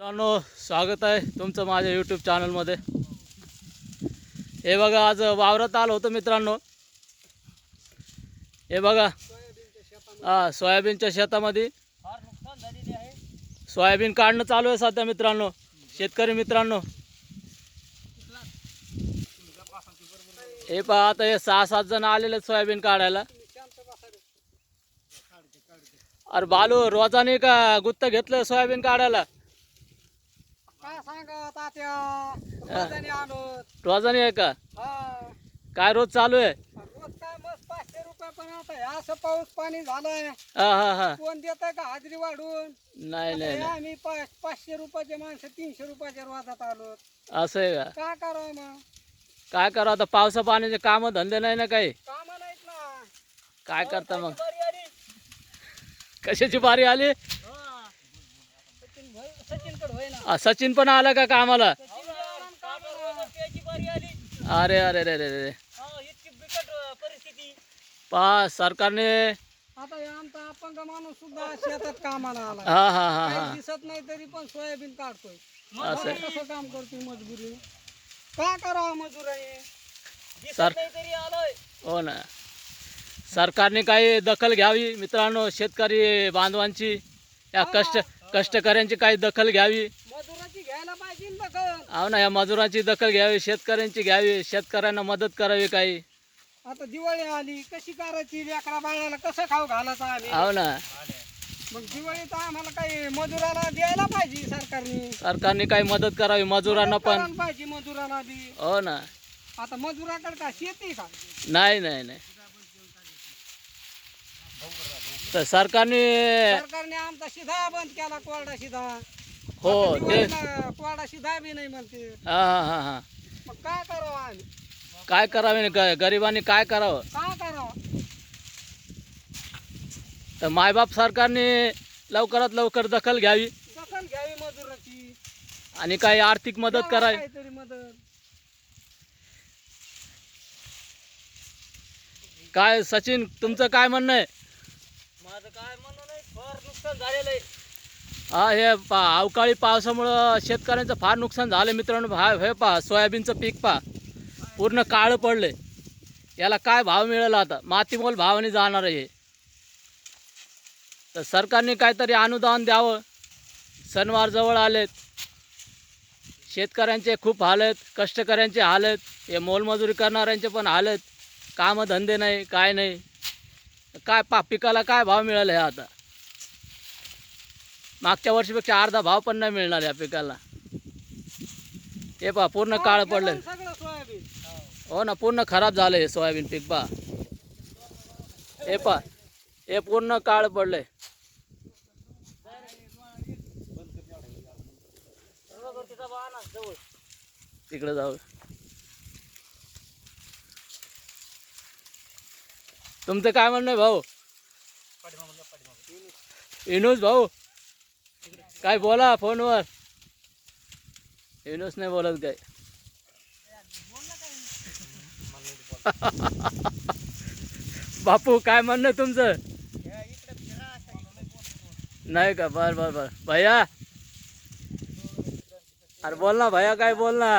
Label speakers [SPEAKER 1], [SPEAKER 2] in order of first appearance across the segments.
[SPEAKER 1] मित्रांनो स्वागत आहे तुमचं माझ्या यूट्यूब चॅनलमध्ये हे बघा आज वावरात आलो होतो मित्रांनो. हे बघा हा सोयाबीनच्या शेतामध्ये. सोयाबीन काढणं चालू आहे सध्या मित्रांनो शेतकरी मित्रांनो. हे पहा आता हे सहा सात जण आलेले सोयाबीन काढायला. अरे बालू रोजाने का गुत्त घेतलं सोयाबीन काढायला?
[SPEAKER 2] काय सांगा तात्या? रोजाने
[SPEAKER 1] आहे का? काय रोज चालू आहे?
[SPEAKER 2] रोज काय मस्त पाचशे रुपये पण आता हे असं पाऊस पाणी झालंय.
[SPEAKER 1] हा हा हा.
[SPEAKER 2] कोण देत का हाजरी वाढून?
[SPEAKER 1] नाही नाही
[SPEAKER 2] आम्ही पाच पाचशे रुपयाचे माणसं तीनशे रुपयाच्या रोजात आलो.
[SPEAKER 1] असं आहे का?
[SPEAKER 2] काय करावं मग?
[SPEAKER 1] काय करा आता? पावसा पाण्याचे काम धंदे नाही ना काही.
[SPEAKER 2] काम नाहीत ना.
[SPEAKER 1] काय करता मग. कशाची बारी आली
[SPEAKER 2] सचिन भाई सचिनकडे होय ना
[SPEAKER 1] आ, सचिन पण आला का कामाला? अरे अरे अरे अरे अरे. पा सरकारने
[SPEAKER 2] आता हे आमचा अपंग माणूस सुद्धा शेतात कामाला आला.
[SPEAKER 1] हा हा हा
[SPEAKER 2] काही
[SPEAKER 1] हा.
[SPEAKER 2] दिसत नाही तरी पण सोयाबीन काढतोय.
[SPEAKER 1] असं. आहे.
[SPEAKER 2] कसं काम करतोय मजबुरी काय करावं मजुराने?
[SPEAKER 1] सर
[SPEAKER 3] नाही तरी आलोय.
[SPEAKER 1] हो ना. सरकारने काही दखल घ्यावी मित्रांनो शेतकरी बांधवांची. या कष्ट कष्टकऱ्यांची काही दखल घ्यावी.
[SPEAKER 2] मजुराची घ्यायला पाहिजे ना दखल
[SPEAKER 1] हो ना या मजुरांची दखल घ्यावी शेतकऱ्यांची घ्यावी शेतकऱ्यांना मदत करावी काही.
[SPEAKER 2] आता दिवाळी आली कशी करायची लेकरा बाळाला कसं खाऊ घालायचं आम्ही?
[SPEAKER 1] हो ना.
[SPEAKER 2] मग दिवाळीत आम्हाला काही मजुराला द्यायला पाहिजे सरकारने.
[SPEAKER 1] सरकारने काही मदत करावी मजुरांना पण.
[SPEAKER 2] करायला पाहिजे मजुराला बी.
[SPEAKER 1] हो ना.
[SPEAKER 2] आता मजुराकडे का शेती का?
[SPEAKER 1] नाही नाही नाही. तर सरकारने
[SPEAKER 2] सरकारने आमचा शिधा बंद केला कोरडा शिधा.
[SPEAKER 1] हो ते
[SPEAKER 2] कोरडा शिधा बी नाही म्हणते.
[SPEAKER 1] हा हा हा हा.
[SPEAKER 2] मग काय करावं आम्ही?
[SPEAKER 1] काय करावे ग- गरिबांनी काय करावं?
[SPEAKER 2] काय करावं?
[SPEAKER 1] तर मायबाप सरकारने लवकरात लवकर दखल घ्यावी.
[SPEAKER 2] दखल घ्यावी मजुराची.
[SPEAKER 1] आणि काही आर्थिक मदत
[SPEAKER 2] द्यावं
[SPEAKER 1] करावी.
[SPEAKER 2] काहीतरी मदत.
[SPEAKER 1] काय सचिन तुमचं काय म्हणणं आहे?
[SPEAKER 3] माझं काय म्हणणं नाही फार नुकसान झालेलं आहे.
[SPEAKER 1] हा हे पा अवकाळी पावसामुळं शेतकऱ्यांचं फार नुकसान झालं मित्रांनो. हा हे पहा सोयाबीनचं पीक पहा पूर्ण काळं पडले याला काय भाव मिळाला आता? मातीमोल भावाने जाणार आहे हे. तर सरकारने काहीतरी अनुदान द्यावं. सणवार जवळ आलेत. शेतकऱ्यांचे खूप हाल आहेत कष्टकऱ्यांचे हाल आहेत हे मोलमजुरी करणाऱ्यांचे पण हाल आहेत कामं धंदे नाही काय नाही. काय पा पिकाला काय भाव मिळाला हे आता? मागच्या वर्षीपेक्षा अर्धा भाव पण नाही मिळणार या पिकाला. हे पहा पूर्ण काळ पडलं. हो ना पूर्ण खराब झालं हे सोयाबीन पीक पहा. हे पहा हे पूर्ण काळ पडलंय.
[SPEAKER 3] जवळ.
[SPEAKER 1] तिकडे जाऊ. तुमचं काय म्हणणं आहे भाऊ? इनूस भाऊ? काय बोला फोनवर? इनूस नाही बोलत काय? बापू काय म्हणणं तुमचं? नाही का? बर बर बर. भैया? अरे बोल ना भैया काय बोल ना?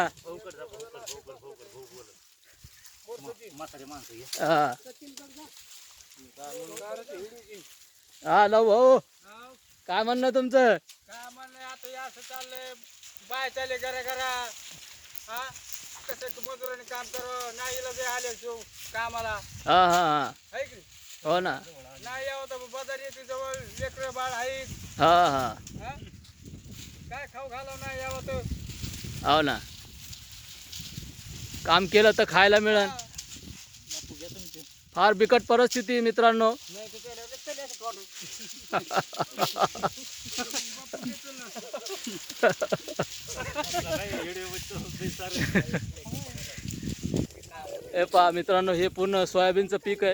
[SPEAKER 1] हा. हा लव भाऊ. काय म्हणणं तुमचं?
[SPEAKER 2] काय म्हणलं आता हे असं चाललंय. बाय चालले घरा घरा. हा? कसं मजुराने काम नाही जे आले शिव कामाला.
[SPEAKER 1] हा हा हा.
[SPEAKER 2] की?
[SPEAKER 1] हो ना.
[SPEAKER 2] नाही यावं तर बाजार येते जवळ. लेकरं बाळ आहेत.
[SPEAKER 1] हा हा.
[SPEAKER 2] हा? काय खाऊ घालावं नाही यावं तर.
[SPEAKER 1] हो ना. काम केलं तर खायला मिळेल फार बिकट परिस्थिती मित्रांनो. हे पहा मित्रांनो हे पूर्ण सोयाबीनचं पीक आहे.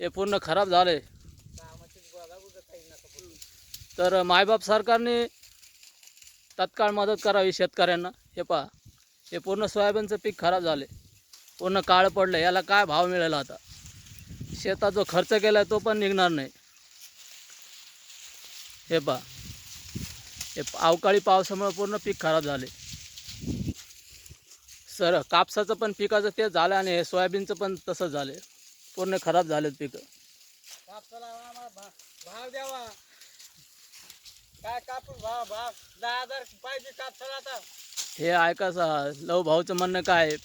[SPEAKER 1] हे पूर्ण खराब झालंय. तर मायबाप सरकारने तत्काळ मदत करावी शेतकऱ्यांना. हे पहा हे पूर्ण सोयाबीनचं पीक खराब झाले पूर्ण काळं पडलं याला काय भाव मिळाला आता? शेतात जो खर्च केला तो पण निघणार नाही. हे पहा. हे अवकाळी पावसामुळे पूर्ण पीक खराब झाले. सर कापसाचं पण पिकाचं तेच झालं आणि हे सोयाबीनचं पण तसंच झालं. पूर्ण खराब झालेत पिकं.
[SPEAKER 2] कापसाला भाव द्यावा. काय कापूस भाव भाव? दहा हजार पाहिजे कापसाला आता.
[SPEAKER 1] हे ऐका सा लव भाऊचं म्हणणं काय?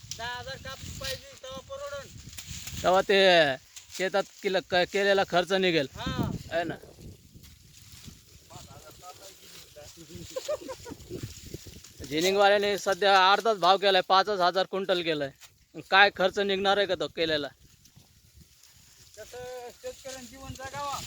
[SPEAKER 2] तेव्हा
[SPEAKER 1] ते शेतात केलं केलेला खर्च निघेल. आहे ना? जिनिंगवाल्याने सध्या अर्धाच भाव केलाय पाचच हजार क्विंटल केलाय. काय खर्च निघणार आहे का तो केलेला
[SPEAKER 2] कसं शेतकऱ्यांनी जीवन जगावा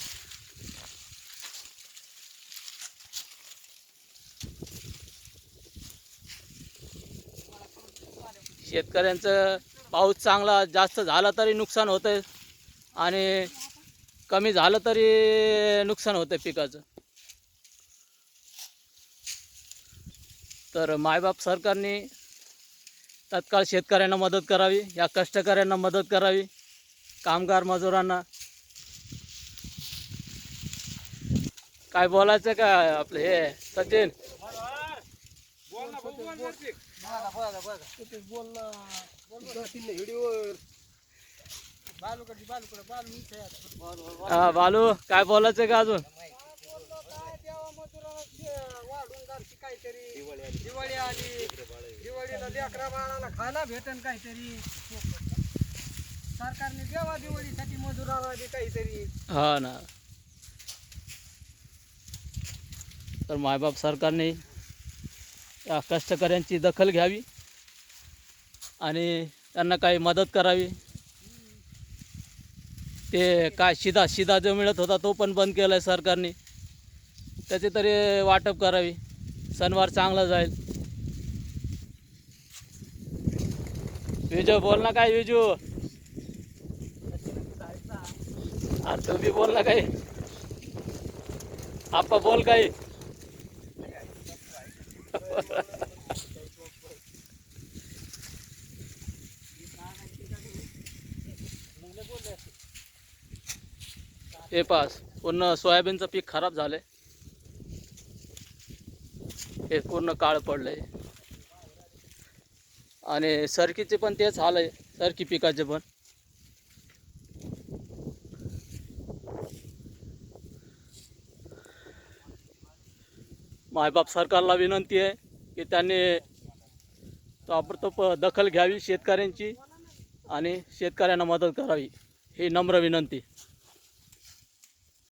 [SPEAKER 1] शेतकऱ्यांचं पाऊस चांगला जास्त झाला तरी नुकसान होतं आणि कमी झालं तरी नुकसान होतं पिकाचं. तर मायबाप सरकारने तत्काळ शेतकऱ्यांना मदत करावी या कष्टकऱ्यांना मदत करावी कामगार मजुरांना. काय बोलायचं का आपलं हे सचिन?
[SPEAKER 2] बोल ना बोल ना ते. बालूकडे बालूकडे
[SPEAKER 1] हा बालू काय बोलायचं का अजून?
[SPEAKER 2] काय वाढून काहीतरी दिवाळी आली दिवाळीला लेकरा बाळाला खायला भेटन काहीतरी सरकारने देवा दिवाळीसाठी मजुराला बी काहीतरी
[SPEAKER 1] हा ना. तर मायबाप सरकारने या कष्टकऱ्यांची दखल घ्यावी आणि त्यांना काही मदत करावी. ते काय शिदा शिदा जो मिळत होता तो पण बंद केला आहे सरकारने. त्याची तरी वाटप करावी. सणवार चांगला जाईल. विजू बोल ना काय विजू? अरे तुम्ही बोल ना काही आप्पा बोल काही हे पास पूर्ण सोयाबीनचं पीक खराब झालंय. हे पूर्ण काळ पडलंय. आणि सरकीचे पण तेच हाल आहे सरकी पिकाचे पण. मायबाप सरकारला विनंती आहे की त्यांनी ताबडतोब दखल घ्यावी शेतकऱ्यांची आणि शेतकऱ्यांना मदत करावी ही नम्र विनंती.